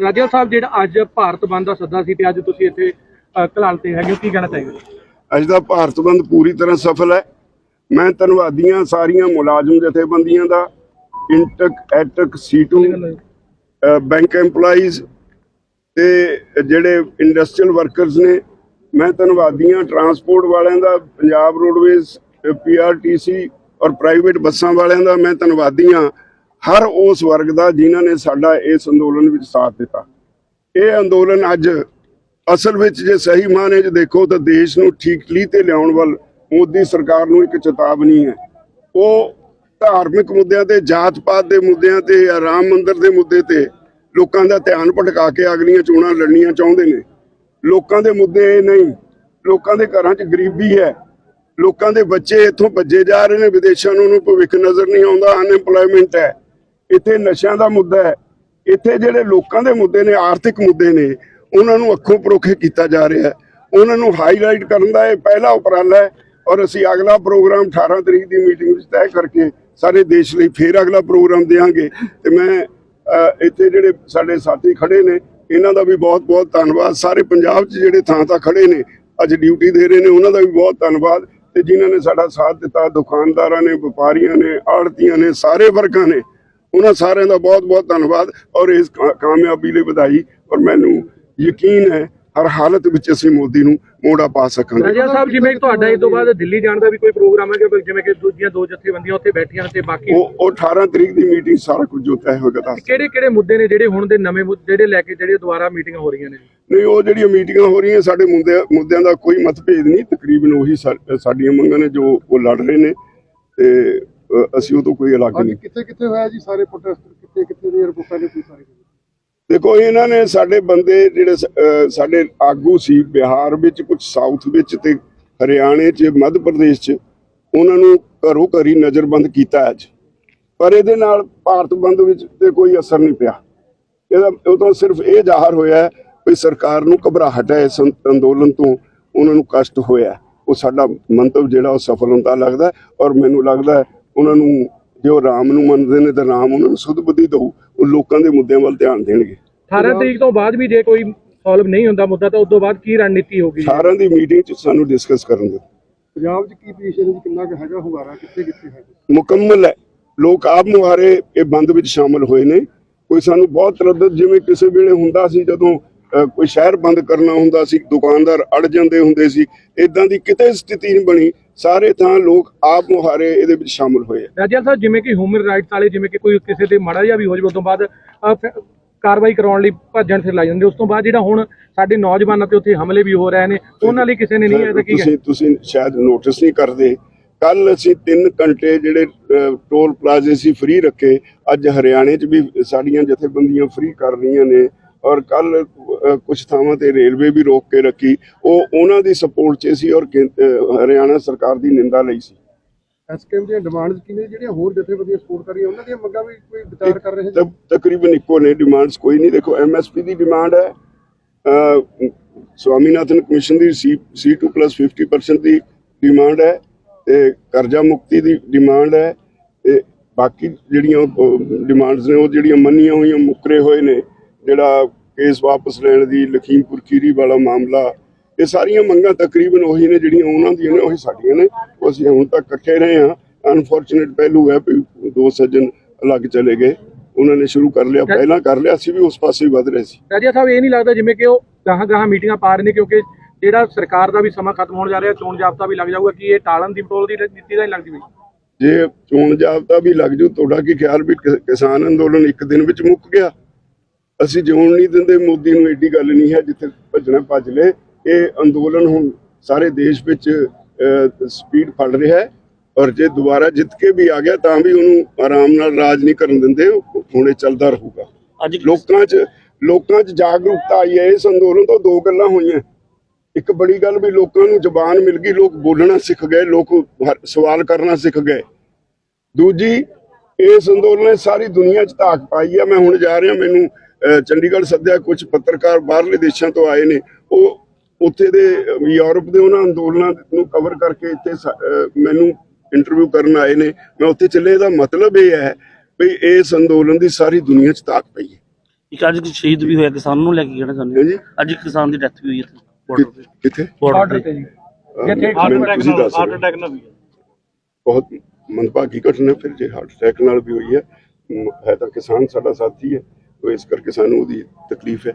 ਰਾਜਾ ਸਾਹਿਬ, ਜਿਹੜਾ ਅੱਜ ਭਾਰਤ ਬੰਦ ਦਾ ਸੱਦਾ ਸੀ ਤੇ ਅੱਜ ਤੁਸੀਂ ਇੱਥੇ ਕਲਾਲ ਤੇ ਹੈਗੇ ਹੋ, ਕੀ ਕਹਿਣਾ ਚਾਹੀਦਾ ਅੱਜ ਦਾ ਭਾਰਤ ਬੰਦ ਪੂਰੀ ਤਰ੍ਹਾਂ ਸਫਲ ਹੈ। ਮੈਂ ਧੰਨਵਾਦੀਆਂ ਸਾਰੀਆਂ ਮੁਲਾਜ਼ਮ ਜਥੇਬੰਦੀਆਂ ਦਾ, ਇੰਟਕ, ਐਟਕ, ਸੀਟੂ ਬੈਂਕ EMPLOYEES ਤੇ ਜਿਹੜੇ ਇੰਡਸਟਰੀਅਲ ਵਰਕਰਸ ਨੇ, ਮੈਂ ਧੰਨਵਾਦੀਆਂ ਟਰਾਂਸਪੋਰਟ ਵਾਲਿਆਂ ਦਾ, ਪੰਜਾਬ ਰੋਡਵੇਜ਼ ਪੀਆਰਟੀਸੀ ਔਰ ਪ੍ਰਾਈਵੇਟ ਬੱਸਾਂ ਵਾਲਿਆਂ ਦਾ, ਮੈਂ ਧੰਨਵਾਦੀਆਂ ਹਰ ਉਸ ਵਰਗ ਦਾ ਜਿਨ੍ਹਾਂ ਨੇ ਸਾਡਾ ਇਸ ਅੰਦੋਲਨ ਵਿੱਚ ਸਾਥ ਦਿੱਤਾ। ਇਹ ਅੰਦੋਲਨ ਅੱਜ ਅਸਲ ਵਿੱਚ ਜੇ ਸਹੀ ਮਾਨੇ 'ਚ ਦੇਖੋ ਤਾਂ ਦੇਸ਼ ਨੂੰ ਠੀਕ ਲੀ ਤੇ ਲਿਆਉਣ ਵੱਲ ਮੋਦੀ ਸਰਕਾਰ ਨੂੰ ਇੱਕ ਚੇਤਾਵਨੀ ਹੈ। ਉਹ ਧਾਰਮਿਕ ਮੁੱਦਿਆਂ ਤੇ ਜਾਤ ਪਾਤ ਦੇ ਮੁੱਦਿਆਂ ਤੇ ਜਾਂ ਰਾਮ ਮੰਦਿਰ ਦੇ ਮੁੱਦੇ ਤੇ ਲੋਕਾਂ ਦਾ ਧਿਆਨ ਭਟਕਾ ਕੇ ਅਗਲੀਆਂ ਚੋਣਾਂ ਲੜਨੀਆਂ ਚਾਹੁੰਦੇ ਨੇ। ਲੋਕਾਂ ਦੇ ਮੁੱਦੇ ਇਹ ਨਹੀਂ, ਲੋਕਾਂ ਦੇ ਘਰਾਂ 'ਚ ਗਰੀਬੀ ਹੈ। ਲੋਕਾਂ ਦੇ ਬੱਚੇ ਇੱਥੋਂ ਭੱਜੇ ਜਾ ਰਹੇ ਨੇ, ਵਿਦੇਸ਼ਾਂ ਨੂੰ ਉਹਨੂੰ ਭਵਿੱਖ ਨਜ਼ਰ ਨਹੀਂ ਆਉਂਦਾ ਅਨਐਮਪਲੋਇਮੈਂਟ ਹੈ। ਇੱਥੇ ਨਸ਼ਿਆਂ ਦਾ ਮੁੱਦਾ ਹੈ। ਇੱਥੇ ਜਿਹੜੇ ਲੋਕਾਂ ਦੇ ਮੁੱਦੇ ਨੇ, ਆਰਥਿਕ ਮੁੱਦੇ ਨੇ, ਉਹਨਾਂ ਨੂੰ ਅੱਖੋਂ ਪਰੋਖੇ ਕੀਤਾ ਜਾ ਰਿਹਾ ਹੈ। ਉਹਨਾਂ ਨੂੰ ਹਾਈਲਾਈਟ ਕਰਨ ਦਾ ਇਹ ਪਹਿਲਾ ਉਪਰਾਲਾ ਹੈ ਔਰ ਅਸੀਂ ਅਗਲਾ ਪ੍ਰੋਗਰਾਮ 18 ਤਰੀਕ ਦੀ ਮੀਟਿੰਗ ਵਿੱਚ ਤੈਅ ਕਰਕੇ ਸਾਰੇ ਦੇਸ਼ ਲਈ ਫੇਰ ਅਗਲਾ ਪ੍ਰੋਗਰਾਮ ਦੇਵਾਂਗੇ ਤੇ ਮੈਂ ਇੱਥੇ ਜਿਹੜੇ ਸਾਡੇ ਸਾਥੀ ਖੜੇ ਨੇ, ਇਹਨਾਂ ਦਾ ਵੀ ਬਹੁਤ ਬਹੁਤ ਧੰਨਵਾਦ। ਸਾਰੇ ਪੰਜਾਬ 'ਚ ਜਿਹੜੇ ਥਾਂ ਥਾਂ ਖੜੇ ਨੇ, ਅੱਜ ਡਿਊਟੀ ਦੇ ਰਹੇ ਨੇ, ਉਹਨਾਂ ਦਾ ਵੀ ਬਹੁਤ ਧੰਨਵਾਦ। ਤੇ ਜਿਨ੍ਹਾਂ ਨੇ ਸਾਡਾ ਸਾਥ ਦਿੱਤਾ, ਦੁਕਾਨਦਾਰਾਂ ਨੇ, ਵਪਾਰੀਆਂ ਨੇ, ਆੜਤੀਆਂ ਨੇ, ਸਾਰੇ ਵਰਗਾਂ ਨੇ ਉਹਨਾਂ ਸਾਰਿਆਂ ਦਾ ਬਹੁਤ ਬਹੁਤ ਧੰਨਵਾਦ ਔਰ ਇਸ ਕਾਮਯਾਬੀ ਲਈ ਵਧਾਈ ਔਰ ਮੈਨੂੰ ਯਕੀਨ ਹੈ ਹਰ ਹਾਲਤ ਵਿੱਚ ਅਸੀਂ ਮੋਦੀ ਨੂੰ ਮੋੜਾ ਪਾ ਸਕਾਂਗੇ। ਰਾਜਾ ਸਾਹਿਬ ਜਿਵੇਂ ਤੁਹਾਡਾ ਇਸ ਤੋਂ ਬਾਅਦ ਦਿੱਲੀ ਜਾਣ ਦਾ ਵੀ ਕੋਈ ਪ੍ਰੋਗਰਾਮ ਹੈ ਕਿ ਜਿਵੇਂ ਕਿ ਦੂਜੀਆਂ ਦੋ ਜਥੇਬੰਦੀਆਂ ਉੱਥੇ ਬੈਠੀਆਂ ਤੇ ਬਾਕੀ ਉਹ ਉਹ 18 ਤਰੀਕ ਦੀ ਮੀਟਿੰਗ ਸਾਰਾ ਕੁਝ ਜੋ ਤੈਅ ਹੋਏਗਾ ਦੱਸ ਕਿਹੜੇ ਕਿਹੜੇ ਮੁੱਦੇ ਨੇ ਜਿਹੜੇ ਹੁਣ ਦੇ ਨਵੇਂ ਜਿਹੜੇ ਲੈ ਕੇ ਜਿਹੜੇ ਦੁਬਾਰਾ ਮੀਟਿੰਗਾਂ ਹੋ ਰਹੀਆਂ ਨੇ? ਨਹੀਂ ਉਹ ਜਿਹੜੀਆਂ ਮੀਟਿੰਗਾਂ ਹੋ ਰਹੀਆਂ ਸਾਡੇ ਮੁੱਦੇ ਮੁੱਦਿਆਂ ਦਾ ਕੋਈ ਮਤਭੇਦ ਨਹੀਂ। ਤਕਰੀਬਨ ਉਹੀ ਸਾਡੀਆਂ ਮੰਗਾਂ ਨੇ ਜੋ ਉਹ ਲੜ ਰਹੇ ਨੇ ਤੇ ਅਸੀਂ ਉਹ ਤੋਂ ਕੋਈ ਅਲੱਗ ਨਹੀਂ। ਕਿੱਥੇ ਕਿੱਥੇ ਹੋਇਆ ਜੀ ਸਾਰੇ ਪ੍ਰੋਟੈਸਟ ਕਿੱਥੇ ਕਿੱਥੇ ਦੇ ਰਿਪੋਰਟਾਂ ਨੇ ਕੋਈ ਸਾਰੇ ਦੇਖੋ ਇਹਨਾਂ ਨੇ ਸਾਡੇ ਬੰਦੇ ਜਿਹੜੇ ਸਾਡੇ ਆਗੂ ਸੀ ਬਿਹਾਰ ਵਿੱਚ ਕੁਝ ਸਾਊਥ ਵਿੱਚ ਤੇ ਹਰਿਆਣੇ 'ਚ ਮੱਧ ਪ੍ਰਦੇਸ਼ 'ਚ ਉਹਨਾਂ ਨੂੰ ਘਰੋਂ ਘਰੀ ਨਜ਼ਰਬੰਦ ਕੀਤਾ ਅੱਜ। ਪਰ ਇਹਦੇ ਨਾਲ ਭਾਰਤ ਬੰਦ ਵਿੱਚ ਤੇ ਕੋਈ ਅਸਰ ਨਹੀਂ ਪਿਆ। ਇਹਦਾ ਉਹ ਤਾਂ ਸਿਰਫ ਇਹ ਜ਼ਾਹਰ ਹੋਇਆ ਵੀ ਸਰਕਾਰ ਨੂੰ ਘਬਰਾਹਟ ਹੈ ਇਸ ਅੰਦੋਲਨ ਤੋਂ ਉਹਨਾਂ ਨੂੰ ਕਸ਼ਟ ਹੋਇਆ। ਉਹ ਸਾਡਾ ਮੰਤਵ ਜਿਹੜਾ ਉਹ ਸਫਲ ਹੁੰਦਾ ਲੱਗਦਾ ਔਰ ਮੈਨੂੰ ਲੱਗਦਾ ਉਹਨਾਂ ਨੂੰ ਜੇ ਉਹ ਰਾਮ ਨੂੰ ਮੰਨਦੇ ਨੇ ਤਾਂ ਰਾਮ ਉਹਨਾਂ ਨੂੰ ਸੁਧ ਬੁੱਧੀ ਦਊ ਉਹ ਲੋਕਾਂ ਦੇ ਮੁੱਦਿਆਂ ਵੱਲ ਧਿਆਨ ਦੇਣਗੇ। 18 ਤਰੀਕ ਤੋਂ ਬਾਅਦ ਵੀ ਜੇ ਕੋਈ ਸੋਲਵ ਨਹੀਂ ਹੁੰਦਾ ਮੁੱਦਾ ਤਾਂ ਉਸ ਤੋਂ ਬਾਅਦ ਕੀ ਰਣਨੀਤੀ ਹੋਗੀ ਸਾਰਿਆਂ ਦੀ ਮੀਟਿੰਗ 'ਚ ਸਾਨੂੰ ਡਿਸਕਸ ਕਰਨ ਦਿਓ। ਪੰਜਾਬ 'ਚ ਕੀ ਪੋਜੀਸ਼ਨ ਹੈ? ਕਿੰਨਾ ਕੁ ਹੈਗਾ ਹੁੰਗਾਰਾ ਕਿੱਥੇ ਕਿੱਥੇ ਹੈ ਮੁਕੰਮਲ ਹੈ। ਲੋਕ ਆਪ ਮੁਹਾਰੇ ਇਹ ਬੰਦ ਵਿੱਚ ਸ਼ਾਮਲ ਹੋਏ ਨੇ। ਕੋਈ ਸਾਨੂੰ ਬਹੁਤ ਤਰੱਦਦ ਜਿਵੇਂ ਕਿਸੇ ਵੇਲੇ ਹੁੰਦਾ ਸੀ ਜਦੋਂ ਕੋਈ ਸ਼ਹਿਰ ਬੰਦ ਕਰਨਾ ਹੁੰਦਾ ਸੀ ਦੁਕਾਨਦਾਰ ਅੜ ਜਾਂਦੇ ਹੁੰਦੇ ਸੀ ਇਦਾਂ ਦੀ ਕਿਤੇ ਸਥਿਤੀ ਨਹੀਂ ਬਣੀ। ਸਾਰੇ ਥਾਂ ਲੋਕ ਆਪ ਮੁਹਾਰੇ ਇਹਦੇ ਵਿੱਚ ਸ਼ਾਮਲ ਹੋਏ ਆ। ਰਾਜਾ ਸਾਹਿਬ ਜਿਵੇਂ ਕਿ ਹਿਊਮਨ ਰਾਈਟਸ ਵਾਲੇ ਜਿਵੇਂ ਕਿ ਕੋਈ ਕਿਸੇ ਤੇ ਮਾੜਾ ਜਿਹਾ ਵੀ ਹੋ ਜਾਵੇ ਉਸ ਤੋਂ ਬਾਅਦ ਕਾਰਵਾਈ ਕਰਾਉਣ ਲਈ ਭੱਜਣ ਫਿਰ ਲੱਗ ਜਾਂਦੇ। ਉਸ ਤੋਂ ਬਾਅਦ ਜਿਹੜਾ ਹੁਣ ਸਾਡੇ ਨੌਜਵਾਨਾਂ ਤੇ ਉੱਥੇ ਹਮਲੇ ਵੀ ਹੋ ਰਹੇ ਨੇ ਉਹਨਾਂ ਲਈ ਕਿਸੇ ਨੇ ਨਹੀਂ ਐਸਾ ਕੀ ਤੁਸੀਂ ਤੁਸੀਂ ਸ਼ਾਇਦ ਨੋਟਿਸ ਨਹੀਂ ਕਰਦੇ। ਕੱਲ ਅਸੀਂ 3 ਘੰਟੇ ਜਿਹੜੇ ਟੋਲ ਪਲਾਜ਼ੇ ਸੀ ਫ੍ਰੀ ਰੱਖੇ। ਅੱਜ ਹਰਿਆਣੇ 'ਚ ਵੀ ਸਾਡੀਆਂ ਜਥੇਬੰਦੀਆਂ ਫ੍ਰੀ ਕਰ ਰਹੀਆਂ ਨੇ। ਔਰ ਕੱਲ ਕੁਝ ਥਾਵਾਂ ਤੇ ਰੇਲਵੇ ਵੀ ਰੋਕ ਕੇ ਰੱਖੀ। ਉਹ ਉਹਨਾਂ ਦੀ ਸਪੋਰਟ 'ਚ ਸੀ ਔਰ ਹਰਿਆਣਾ ਸਰਕਾਰ ਦੀ ਨਿੰਦਾ ਲਈ ਸੀ। ਐਸਕੇਐਮ ਦੀਆਂ ਡਿਮਾਂਡਸ ਕੀ ਨੇ ਜਿਹੜੀਆਂ ਹੋਰ ਜਥੇਬੰਦੀਆਂ ਸਪੋਰਟ ਕਰ ਰਹੀਆਂ ਉਹਨਾਂ ਦੀਆਂ ਮੰਗਾਂ ਵੀ ਕੋਈ ਵਿਚਾਰ ਕਰ ਰਹੇ ਤਕਰੀਬਨ ਇੱਕੋ ਨੇ ਡਿਮਾਂਡਸ ਕੋਈ ਨਹੀਂ। ਦੇਖੋ ਐਮਐਸਪੀ ਦੀ ਡਿਮਾਂਡ ਹੈ। ਸਵਾਮੀਨਾਥਨ ਕਮਿਸ਼ਨ ਦੀ ਸੀ ਸੀ2 50% ਦੀ ਡਿਮਾਂਡ ਹੈ ਤੇ ਕਰਜ਼ਾ ਮੁਕਤੀ ਦੀ ਡਿਮਾਂਡ ਹੈ ਤੇ ਬਾਕੀ ਜਿਹੜੀਆਂ ਡਿਮਾਂਡਸ ਨੇ ਉਹ ਜਿਹੜੀਆਂ ਮੰਨੀਆਂ ਹੋਈਆਂ ਮੁੱਕਰੇ ਹੋਏ ਨੇ ਜਿਹੜਾ ਕੇਸ ਵਾਪਸ ਲੈਣ ਦੀ ਲਖੀਮਪੁਰ ਖੀਰੀ ਵਾਲਾ ਮਾਮਲਾ ਇਹ ਸਾਰੀਆਂ ਮੰਗਾਂ ਤਕਰੀਬਨ ਉਹੀ ਨੇ ਜਿਹੜੀਆਂ ਉਹਨਾਂ ਦੀਆਂ ਨੇ ਉਹੀ ਸਾਡੀਆਂ ਨੇ। ਅਸੀਂ ਹੁਣ ਤੱਕ ਇਕੱਠੇ ਰਹੇ ਹਾਂ। ਅਨਫੋਰਚੂਨੇਟ ਪਹਿਲੂ ਹੈ ਵੀ ਦੋ ਸੱਜਣ ਅਲੱਗ ਚਲੇ ਗਏ। ਉਹਨਾਂ ਨੇ ਸ਼ੁਰੂ ਕਰ ਲਿਆ ਪਹਿਲਾਂ ਕਰ ਲਿਆ ਅਸੀਂ ਵੀ ਉਸ ਪਾਸੇ ਹੀ ਵਧ ਰਹੇ ਸੀ। ਰਾਜਾ ਸਾਹਿਬ ਇਹ ਨਹੀਂ ਲੱਗਦਾ ਜਿਵੇਂ ਕਿ ਉਹ ਗਾਹਾਂ ਗਾਹਾਂ ਮੀਟਿੰਗਾਂ ਪਾ ਰਹੇ ਨੇ ਕਿਉਂਕਿ ਜਿਹੜਾ ਸਰਕਾਰ ਦਾ ਵੀ ਸਮਾਂ ਖਤਮ ਹੋਣ ਜਾ ਰਿਹਾ ਚੋਣ ਜਾਬਤਾ ਵੀ ਲੱਗ ਜਾਊਗਾ ਕਿ ਇਹ ਟਾਲਣ ਦੀ ਪਟੋਲ ਦੀ ਨੀਤੀ ਦਾ ਹੀ ਲੱਗਦੀ ਵੀ ਜੇ ਚੋਣ ਜਾਬਤਾ ਵੀ ਲੱਗ ਜੂ ਤੁਹਾਡਾ ਕੀ ਖਿਆਲ ਵੀ ਕਿਸਾਨ ਅੰਦੋਲਨ ਇੱਕ ਦਿਨ ਵਿੱਚ ਮੁੱਕ ਗਿਆ? ਅਸੀਂ ਜਿਉਣ ਨਹੀਂ ਦਿੰਦੇ ਮੋਦੀ ਨੂੰ ਐਡੀ ਗੱਲ ਨਹੀਂ ਹੈ ਜਿੱਥੇ ਭੱਜਣਾ ਭੱਜ ਲੇ। ਇਹ ਅੰਦੋਲਨ ਹੁਣ ਸਾਰੇ ਦੇਸ਼ ਵਿੱਚ ਸਪੀਡ ਫੜ ਰਿਹਾ ਹੈ। ਔਰ ਜੇ ਦੁਬਾਰਾ ਜਿੱਤ ਕੇ ਵੀ ਆ ਗਿਆ ਤਾਂ ਵੀ ਉਹਨੂੰ ਆਰਾਮ ਨਾਲ ਰਾਜ ਨਹੀਂ ਕਰਨ ਦਿੰਦੇ ਹੁਣੇ ਚੱਲਦਾ ਰਹੂਗਾ। ਅੱਜ ਲੋਕਾਂ 'ਚ ਲੋਕਾਂ 'ਚ ਜਾਗਰੂਕਤਾ ਆਈ ਹੈ। ਇਸ ਅੰਦੋਲਨ ਤੋਂ ਦੋ ਗੱਲਾਂ ਹੋਈਆਂ। ਇੱਕ ਬੜੀ ਗੱਲ ਵੀ ਲੋਕਾਂ ਨੂੰ ਜ਼ਬਾਨ ਮਿਲ ਗਈ ਲੋਕ ਬੋਲਣਾ ਸਿੱਖ ਗਏ ਲੋਕ ਸਵਾਲ ਕਰਨਾ ਸਿੱਖ ਗਏ। ਦੂਜੀ ਇਸ ਅੰਦੋਲਨ ਨੇ ਸਾਰੀ ਦੁਨੀਆ 'ਚ ਧਾਕ ਪਾਈ ਆ ਮੈਂ ਹੁਣ ਜਾ ਰਿਹਾ ਮੈਨੂੰ ਚੰਡੀਗੜ੍ਹ ਸੱਦਿਆ ਕੁਝ ਪੱਤਰਕਾਰ ਬਾਹਰਲੇ ਦੇਸ਼ਾਂ ਤੋਂ ਆਏ ਨੇ। ਉਹ ਉੱਥੇ ਦੇ ਯੂਰਪ ਦੇ ਉਹਨਾਂ ਅੰਦੋਲਨਾਂ ਨੂੰ ਕਵਰ ਕਰਕੇ ਇੱਥੇ ਮੈਨੂੰ ਇੰਟਰਵਿਊ ਕਰਨ ਆਏ ਨੇ। ਮੈਂ ਉੱਥੇ ਚੱਲੇ ਦਾ ਮਤਲਬ ਇਹ ਹੈ ਵੀ ਇਸ ਅੰਦੋਲਨ ਦੀ ਸਾਰੀ ਦੁਨੀਆ 'ਚ ਧਾਕ ਪਈ ਹੈ। ਇੱਕ ਅੱਜ ਸ਼ਹੀਦ ਵੀ ਹੋਇਆ ਕਿਸਾਨ ਨੂੰ ਲੈ ਕੇ ਕਹਿਣਾ ਚਾਹੁੰਦੇ ਹਾਂ। ਅੱਜ ਇੱਕ ਕਿਸਾਨ ਦੀ ਡੈਥ ਵੀ ਹੋਈ ਹੈ ਬਾਰਡਰ ਤੇ। ਕਿੱਥੇ? ਬਾਰਡਰ ਤੇ। ਜੀ। ਜਿੱਥੇ ਮੈਨੂੰ ਤੁਸੀਂ ਦੱਸ ਰਹੇ ਹੋ। ਅਟੈਕ ਨਾ ਵੀ ਬਹੁਤ ਮੰਦਭਾਗੀ ਘਟਨਾ ਫਿਰ ਜੇ ਹਾਰਟ ਅਟੈਕ ਨਾਲ ਵੀ ਹੋਈ ਹੈ ਹੈ ਤਾਂ ਕਿਸਾਨ ਸਾਡਾ ਸਾਥੀ ਹੈ। ਇਸ ਕਰਕੇ ਸਾਨੂੰ ਉਹਦੀ ਤਕਲੀਫ ਹੈ।